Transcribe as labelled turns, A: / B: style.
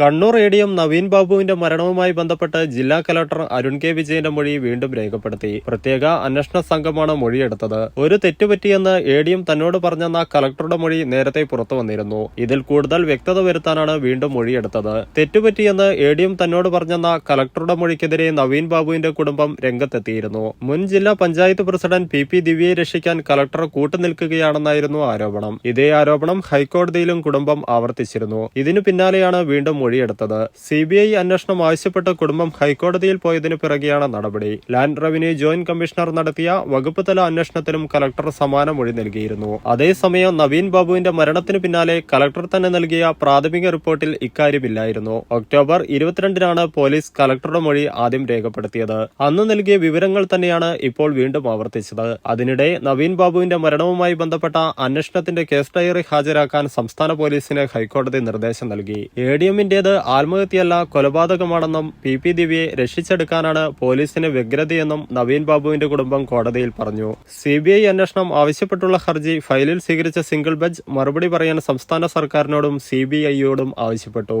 A: Kannur A D M Naveen ബാബുവിന്റെ മരണവുമായി ബന്ധപ്പെട്ട് ജില്ലാ കലക്ടർ അരുൺ കെ വിജയന്റെ മൊഴി വീണ്ടും രേഖപ്പെടുത്തി. പ്രത്യേക അന്വേഷണ സംഘമാണ് മൊഴിയെടുത്തത്. ഒരു തെറ്റുപറ്റിയെന്ന് എ ഡി എം തന്നോട് പറഞ്ഞെന്ന കലക്ടറുടെ മൊഴി നേരത്തെ പുറത്തു വന്നിരുന്നു. ഇതിൽ കൂടുതൽ വ്യക്തത വരുത്താനാണ് വീണ്ടും മൊഴിയെടുത്തത്. തെറ്റുപറ്റിയെന്ന് എ ഡി എം തന്നോട് പറഞ്ഞെന്ന കലക്ടറുടെ മൊഴിക്കെതിരെ നവീൻ ബാബുവിന്റെ കുടുംബം രംഗത്തെത്തിയിരുന്നു. മുൻ ജില്ലാ പഞ്ചായത്ത് പ്രസിഡന്റ് പി പി ദിവ്യയെ രക്ഷിക്കാൻ കലക്ടർ കൂട്ടുനിൽക്കുകയാണെന്നായിരുന്നു ആരോപണം. ഇതേ ആരോപണം ഹൈക്കോടതിയിലും കുടുംബം ആവർത്തിച്ചിരുന്നു. ഇതിനു പിന്നാലെയാണ് വീണ്ടും മൊഴിയെടുത്തത് സി ബി ഐ അന്വേഷണം ആവശ്യപ്പെട്ട് കുടുംബം ഹൈക്കോടതിയിൽ പോയതിനു പിറകെയാണ് നടപടി. ലാൻഡ് റവന്യൂ ജോയിന്റ് കമ്മീഷണർ നടത്തിയ വകുപ്പ് തല അന്വേഷണത്തിലും കലക്ടർ സമാന മൊഴി നൽകിയിരുന്നു. അതേസമയം നവീൻ ബാബുവിന്റെ മരണത്തിന് പിന്നാലെ കലക്ടർ തന്നെ നൽകിയ പ്രാഥമിക റിപ്പോർട്ടിൽ ഇക്കാര്യമില്ലായിരുന്നു. ഒക്ടോബർ ഇരുപത്തിരണ്ടിനാണ് പോലീസ് കലക്ടറുടെ മൊഴി ആദ്യം രേഖപ്പെടുത്തിയത്. അന്ന് നൽകിയ വിവരങ്ങൾ തന്നെയാണ് ഇപ്പോൾ വീണ്ടും ആവർത്തിച്ചത്. അതിനിടെ നവീൻ ബാബുവിന്റെ മരണവുമായി ബന്ധപ്പെട്ട അന്വേഷണത്തിന്റെ കേസ് ഡയറി ഹാജരാക്കാൻ സംസ്ഥാന പോലീസിന് ഹൈക്കോടതി നിർദ്ദേശം നൽകി. എ ഡി എമ്മിന്റേത് ആത്മഹത്യയല്ല കൊലപാതകമാണെന്നും പി പി ദിവ്യയെ രക്ഷിച്ചെടുക്കാനാണ് പോലീസിന് വ്യഗ്രതയെന്നും നവീൻ ബാബുവിന്റെ കുടുംബം കോടതിയിൽ പറഞ്ഞു. സി ബി ഐ അന്വേഷണം ആവശ്യപ്പെട്ടുള്ള ഹർജി ഫയലിൽ സ്വീകരിച്ച സിംഗിൾ ബെഞ്ച് മറുപടി പറയാൻ സംസ്ഥാന സർക്കാരിനോടും സി ബി ഐയോടും ആവശ്യപ്പെട്ടു.